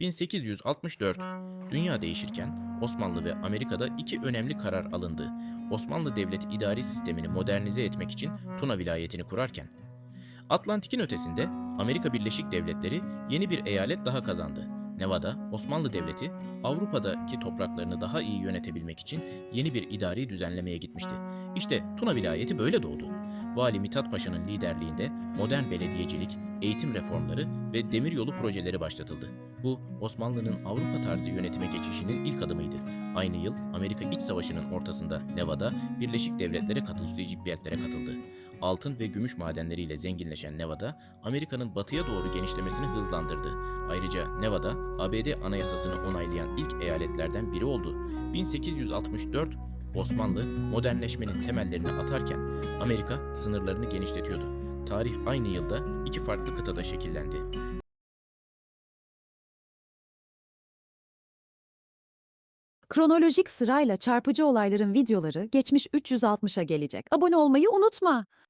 1864. Dünya değişirken Osmanlı ve Amerika'da iki önemli karar alındı. Osmanlı Devleti idari sistemini modernize etmek için Tuna vilayetini kurarken, Atlantik'in ötesinde Amerika Birleşik Devletleri yeni bir eyalet daha kazandı. Nevada, Osmanlı Devleti Avrupa'daki topraklarını daha iyi yönetebilmek için yeni bir idari düzenlemeye gitmişti. İşte Tuna vilayeti böyle doğdu. Vali Mithat Paşa'nın liderliğinde modern belediyecilik, eğitim reformları ve demiryolu projeleri başlatıldı. Bu Osmanlı'nın Avrupa tarzı yönetime geçişinin ilk adımıydı. Aynı yıl Amerika İç Savaşı'nın ortasında Nevada, Birleşik Devletlere katılımcı biyetlere katıldı. Altın ve gümüş madenleriyle zenginleşen Nevada, Amerika'nın batıya doğru genişlemesini hızlandırdı. Ayrıca Nevada, ABD anayasasını onaylayan ilk eyaletlerden biri oldu. 1864 Osmanlı modernleşmenin temellerini atarken Amerika sınırlarını genişletiyordu. Tarih aynı yılda iki farklı kıtada şekillendi. Kronolojik sırayla çarpıcı olayların videoları geçmiş 360'a gelecek. Abone olmayı unutma.